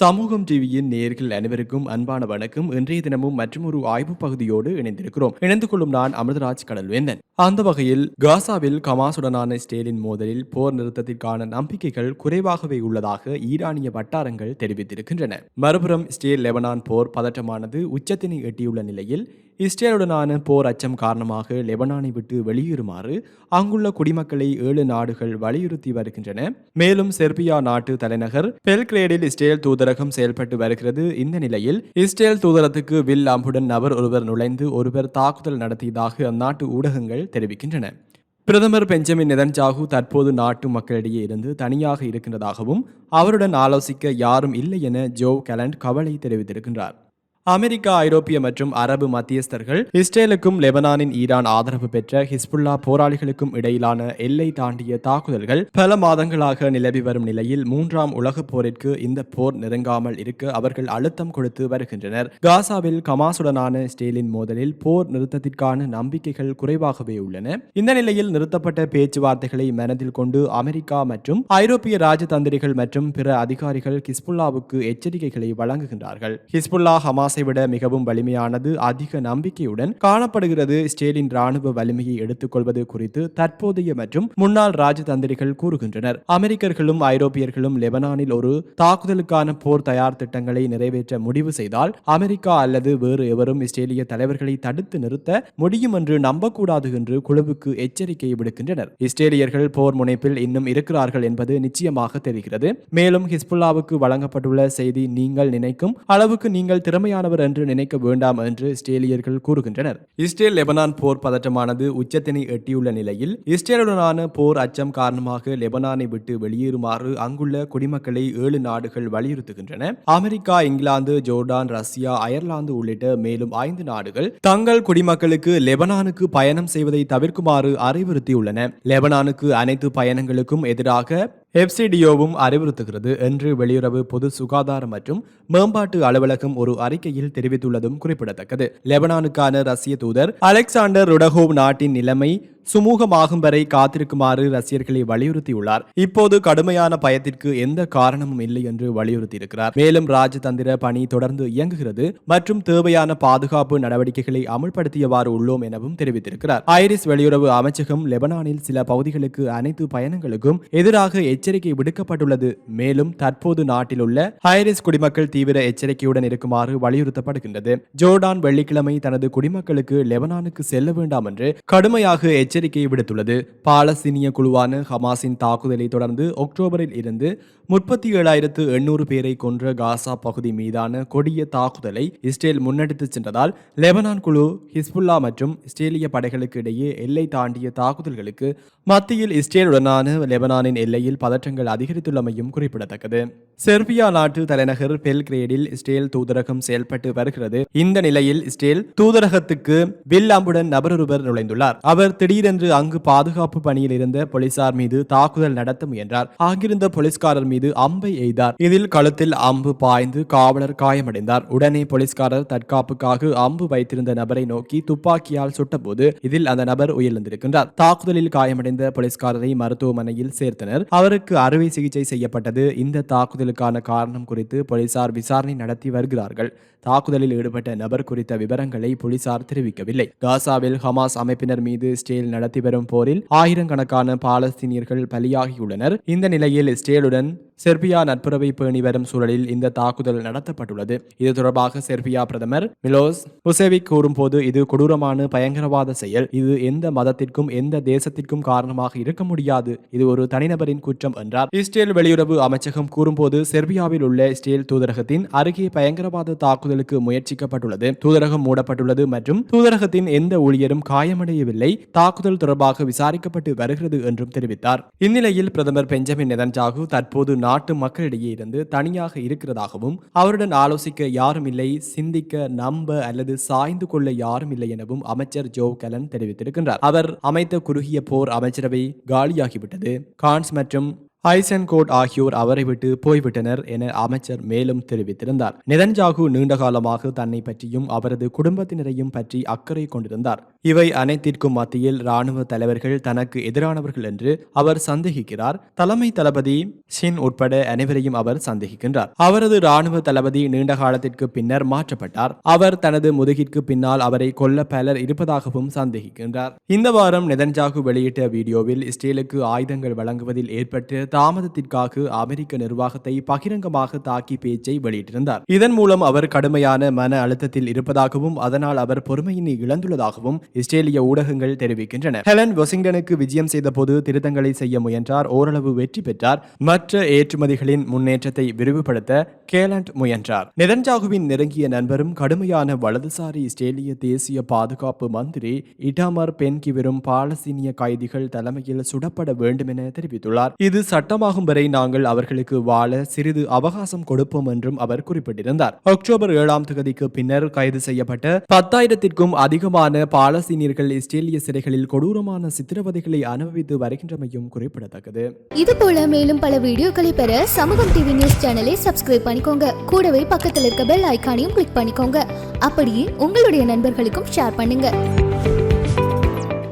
சமூகம் டிவியின் நேர்கள் அனைவருக்கும் அன்பான வணக்கம். இன்றைய தினமும் மற்றும் ஒரு ஆய்வு பகுதியோடு இணைந்திருக்கிறோம். இணைந்து கொள்ளும் நான் அமிர்தராஜ் கடல்வேந்தன். அந்த வகையில் காசாவில் கமாசுடனான ஸ்டேலின் மோதலில் போர் நிறுத்தத்திற்கான நம்பிக்கைகள் குறைவாகவே உள்ளதாக ஈரானிய வட்டாரங்கள் தெரிவித்திருக்கின்றன. மறுபுறம் ஸ்டேல் லெபனான் போர் பதற்றமானது உச்சத்தினை எட்டியுள்ள நிலையில் இஸ்ரேலுடனான போர் அச்சம் காரணமாக லெபனானை விட்டு வெளியேறுமாறு அங்குள்ள குடிமக்களை ஏழு நாடுகள் வலியுறுத்தி வருகின்றன. மேலும் செர்பியா நாட்டு தலைநகர் பெல்கிரேடில் இஸ்ரேல் தூதரகம் செயல்பட்டு வருகிறது. இந்த நிலையில் இஸ்ரேல் தூதரத்துக்கு வில் அம்புடன் நபர் ஒருவர் நுழைந்து ஒருவர் தாக்குதல் நடத்தியதாக அந்நாட்டு ஊடகங்கள் தெரிவிக்கின்றன. பிரதமர் பெஞ்சமின் நெதன்ஜாகு தற்போது நாட்டு மக்களிடையே இருந்து தனியாக இருக்கின்றதாகவும் அவருடன் ஆலோசிக்க யாரும் இல்லை என ஜோ கலண்ட் கவலை தெரிவித்திருக்கின்றார். அமெரிக்கா ஐரோப்பிய மற்றும் அரபு மத்தியஸ்தர்கள் இஸ்ரேலுக்கும் லெபனானின் ஈரான் ஆதரவு பெற்ற ஹிஸ்புல்லா போராளிகளுக்கும் இடையிலான எல்லை தாண்டிய தாக்குதல்கள் பல மாதங்களாக நிலவி வரும் நிலையில் மூன்றாம் உலகப் போரிற்கு இந்த போர் நெருங்காமல் இருக்க அவர்கள் அழுத்தம் கொடுத்து வருகின்றனர். காசாவில் கமாசுடனான ஸ்டேலின் மோதலில் போர் நிறுத்தத்திற்கான நம்பிக்கைகள் குறைவாகவே உள்ளன. இந்த நிலையில் நிறுத்தப்பட்ட பேச்சுவார்த்தைகளை மனதில் கொண்டு அமெரிக்கா மற்றும் ஐரோப்பிய ராஜதந்திரிகள் மற்றும் பிற அதிகாரிகள் ஹிஸ்புல்லாவுக்கு எச்சரிக்கைகளை வழங்குகின்றார்கள். ஹிஸ்புல்லா ஹமாஸை விட மிகவும் வலிமையானது அதிக நம்பிக்கையுடன் காணப்படுகிறது. ஸ்டேலின் ராணுவ வலிமையை எடுத்துக்கொள்வது குறித்து தற்போதைய மற்றும் முன்னாள் ராஜதந்திரிகள் கூறுகின்றனர். அமெரிக்கர்களும் ஐரோப்பியர்களும் லெபனானில் ஒரு தாக்குதலுக்கான போர் தயார் திட்டங்களை நிறைவேற்ற முடிவு செய்தால் அமெரிக்கா அல்லது வேறு எவரும் இஸ்ரேலிய தலைவர்களை தடுத்து நிறுத்த முடியும் என்று நம்பக்கூடாது என்று குழுவுக்கு எச்சரிக்கை விடுக்கின்றனர். இஸ்ரேலியர்கள் போர் முனைப்பில் இன்னும் இருக்கிறார்கள் என்பது நிச்சயமாக தெரிகிறது. மேலும் ஹிஸ்புல்லாவுக்கு வழங்கப்பட்டுள்ள செய்தி நீங்கள் நினைக்கும் அளவுக்கு நீங்கள் திறமையான திறமையானவர் என்று நினைக்க வேண்டாம் என்று இஸ்ரேலியர்கள் கூறுகின்றனர். இஸ்ரேல் லெபனான் போர் பதற்றமானது உச்சத்தினை எட்டியுள்ள நிலையில் இஸ்ரேலுடனான போர் அச்சம் காரணமாக லெபனானை விட்டு வெளியேறுமாறு அங்குள்ள குடிமக்களை ஏழு நாடுகள் வலியுறுத்துகின்றன. America England Jordan Russia Ireland உள்ளிட்ட மேலும் ஐந்து நாடுகள் தங்கள் குடிமக்களுக்கு லெபனானுக்கு பயணம் செய்வதை தவிர்க்குமாறு அறிவுறுத்தியுள்ளன. லெபனானுக்கு அனைத்து பயணங்களுக்கும் எதிராக எப்சிடிஓவும் அறிவுறுத்துகிறது என்று வெளியுறவு பொது சுகாதார மற்றும் மேம்பாட்டு அலுவலகம் ஒரு அறிக்கையில் தெரிவித்துள்ளதும் குறிப்பிடத்தக்கது. லெபனானுக்கான ரஷ்ய தூதர் அலெக்சாண்டர் ருடகோவ் நாட்டின் நிலைமை சுமூகமாகும் வரை காத்திருக்குமாறு ரசிகர்களை வலியுறுத்தியுள்ளார். இப்போது கடுமையான பயத்திற்கு எந்த காரணமும் இல்லை என்று வலியுறுத்தியிருக்கிறார். மேலும் ராஜதந்திர பணி தொடர்ந்து இயங்குகிறது. மற்றும் தேவையான பாதுகாப்பு நடவடிக்கைகளை அமுல்படுத்தியவாறு உள்ளோம் எனவும் தெரிவித்திருக்கிறார். ஐரிஸ் வெளியுறவு அமைச்சகம் லெபனானில் சில பகுதிகளுக்கு அனைத்து பயணங்களுக்கும் எதிராக எச்சரிக்கை விடுக்கப்பட்டுள்ளது. மேலும் தற்போது நாட்டில் உள்ள ஐரிஸ் குடிமக்கள் தீவிர எச்சரிக்கையுடன் இருக்குமாறு வலியுறுத்தப்படுகின்றது. ஜோர்டான் வெள்ளிக்கிழமை தனது குடிமக்களுக்கு லெபனானுக்கு செல்ல வேண்டாம் என்று கடுமையாக எச்சரிக்கை எச்சரிக்கையை விடுத்துள்ளது. பாலஸ்தீனிய குழுவான ஹமாஸின் தாக்குதலை தொடர்ந்து அக்டோபரில் இருந்து முப்பத்தி ஏழாயிரத்து எண்ணூறு பேரை கொன்ற காசா பகுதி மீதான கொடிய தாக்குதலை இஸ்ரேல் முன்னெடுத்து சென்றதால் லெபனான் குழு ஹிஸ்புல்லா மற்றும் இஸ்ரேலிய படைகளுக்கு இடையே எல்லை தாண்டிய தாக்குதல்களுக்கு மத்தியில் இஸ்ரேலுடனான லெபனானின் எல்லையில் பதற்றங்கள் அதிகரித்துள்ளமையும் குறிப்பிடத்தக்கது. செர்பியா நாட்டு தலைநகர் பெல்கிரேடில் இஸ்ரேல் தூதரகம் செயல்பட்டு வருகிறது. இந்த நிலையில் இஸ்ரேல் தூதரகத்துக்கு வில் அம்புடன் நபரொருவர் நுழைந்துள்ளார். அவர் திடீர் திடீரென்று அங்கு பாதுகாப்பு பணியில் இருந்த போலீசார் மீது தாக்குதல் நடத்த முயன்றார். அங்கிருந்த போலீஸ்காரர் மீது அம்பை எய்தார். இதில் கழுத்தில் அம்பு பாய்ந்து காவலர் காயமடைந்தார். உடனே போலீஸ்காரர் தற்காப்புக்காக அம்பு வைத்திருந்த நபரை நோக்கி துப்பாக்கியால் சுட்டபோது இதில் அந்த நபர் உயிரிழந்திருக்கின்றார். தாக்குதலில் காயமடைந்த போலீஸ்காரரை மருத்துவமனையில் சேர்த்தனர். அவருக்கு அறுவை சிகிச்சை செய்யப்பட்டது. இந்த தாக்குதலுக்கான காரணம் குறித்து போலீசார் விசாரணை நடத்தி வருகிறார்கள். தாக்குதலில் ஈடுபட்ட நபர் குறித்த விவரங்களை போலீசார் தெரிவிக்கவில்லை. காசாவில் ஹமாஸ் அமைப்பினர் மீது இஸ்ரேல் நடத்தி வரும் போரில் ஆயிரக்கணக்கான பாலஸ்தீனியர்கள் பலியாகியுள்ளனர். இந்த நிலையில் இஸ்ரேலுடன் செர்பியா நட்புறவை பேணி வரும் சூழலில் இந்த தாக்குதல் நடத்தப்பட்டுள்ளது. இது தொடர்பாக செர்பியா பிரதமர் மிலோஸ் புசேவிக் கூறும்போது இது கொடூரமான பயங்கரவாத செயல். இது எந்த மதத்திற்கும் எந்த தேசத்திற்கும் காரணமாக இருக்க முடியாது. இது ஒரு தனிநபரின் குற்றம் என்றார். இஸ்ரேல் வெளியுறவு அமைச்சகம் கூறும்போது செர்பியாவில் உள்ள இஸ்ரேல் தூதரகத்தின் அருகே பயங்கரவாத தாக்குதலுக்கு முயற்சிக்கப்பட்டுள்ளது. தூதரகம் மூடப்பட்டுள்ளது மற்றும் தூதரகத்தின் எந்த ஊழியரும் காயமடையவில்லை. தாக்குதல் தொடர்பாக விசாரிக்கப்பட்டு வருகிறது என்றும் தெரிவித்தார். இந்நிலையில் பிரதமர் பெஞ்சமின் நெதன்ஜாகு தற்போது நாட்டு மக்களிடையே இருந்து தனியாக இருக்கிறதாகவும் அவருடன் ஆலோசிக்க யாரும் இல்லை சிந்திக்க நம்ப அல்லது சாய்ந்து கொள்ள யாரும் இல்லை எனவும் அமைச்சர் ஜோ கலன் தெரிவித்திருக்கின்றார். அவர் அமைத்த குறுகிய போர் அமைச்சரவை காலியாகிவிட்டது. கான்ஸ் மற்றும் ஐசன்கோட் ஆகியோர் அவரை விட்டு போய்விட்டனர் என அமைச்சர் மேலும் தெரிவித்திருந்தார். நெதன்ஜாகு நீண்ட காலமாக தன்னை பற்றியும் அவரது குடும்பத்தினரையும் பற்றி அக்கறை கொண்டிருந்தார். இவை அனைத்திற்கும் மத்தியில் ராணுவ தலைவர்கள் தனக்கு எதிரானவர்கள் என்று அவர் சந்தேகிக்கிறார். தலைமை தளபதி ஷின் உட்பட அனைவரையும் அவர் சந்தேகிக்கின்றார். அவரது ராணுவ தளபதி நீண்ட காலத்திற்கு பின்னர் மாற்றப்பட்டார். அவர் தனது முதுகிற்கு பின்னால் அவரை கொல்ல பலர் இருப்பதாகவும் சந்தேகிக்கின்றார். இந்த வாரம் நெதன்ஜாகு வெளியிட்ட வீடியோவில் இஸ்ரேலுக்கு ஆயுதங்கள் வழங்குவதில் ஏற்பட்ட தாமதத்திற்காக அமெரிக்க நிர்வாகத்தை பகிரங்கமாக தாக்கி பேச்சை வெளியிட்டிருந்தார். இதன் மூலம் அவர் கடுமையான மன அழுத்தத்தில் இருப்பதாகவும் அதனால் அவர் பொறுமையினை இழந்துள்ளதாகவும் இஸ்ரேலிய ஊடகங்கள் தெரிவிக்கின்றன. ஹெலன் வாஷிங்டனுக்கு விஜயம் செய்தபோது திருத்தங்களை செய்ய முயன்றார். ஓரளவு வெற்றி பெற்றார். மற்ற ஏற்றுமதிகளின் முன்னேற்றத்தை விரிவுபடுத்த கேலண்ட் முயன்றார். நெதன்ஜாகுவின் நெருங்கிய நண்பரும் கடுமையான வலதுசாரி இஸ்ரேலிய தேசிய பாதுகாப்பு மந்திரி இடாமர் பென்கிவரும் பாலஸ்தீனிய கைதிகள் தலைமையில் சுடப்பட வேண்டும் என தெரிவித்துள்ளார். இது சட்டமாகும் வரை நாங்கள் அவர்களுக்கு வாழ சிறிது அவகாசம் கொடுப்போம் என்றும் அவர் குறிப்பிட்டிருந்தார். அக்டோபர் ஏழாம் தேதிக்கு பின்னர் கைது செய்யப்பட்ட பத்தாயிரத்திற்கும் அதிகமான பாலஸ்தீனியர்கள் இஸ்ரேலிய சிறைகளில் கொடூரமான சித்திரவதைகளை அனுபவித்து வருகின்றமையும் குறிப்பிடத்தக்கது. இது போல மேலும் பல வீடியோக்களை பெற சமூகம் டிவி நியூஸ் சேனலை சப்ஸ்கிரைப் பண்ணிக்கோங்க. கூடவே பக்கத்தில் இருக்க பெல் ஐக்கானையும் கிளிக் பண்ணிக்கோங்க. அப்படியே உங்களுடைய நண்பர்களுக்கும் ஷேர் பண்ணுங்க.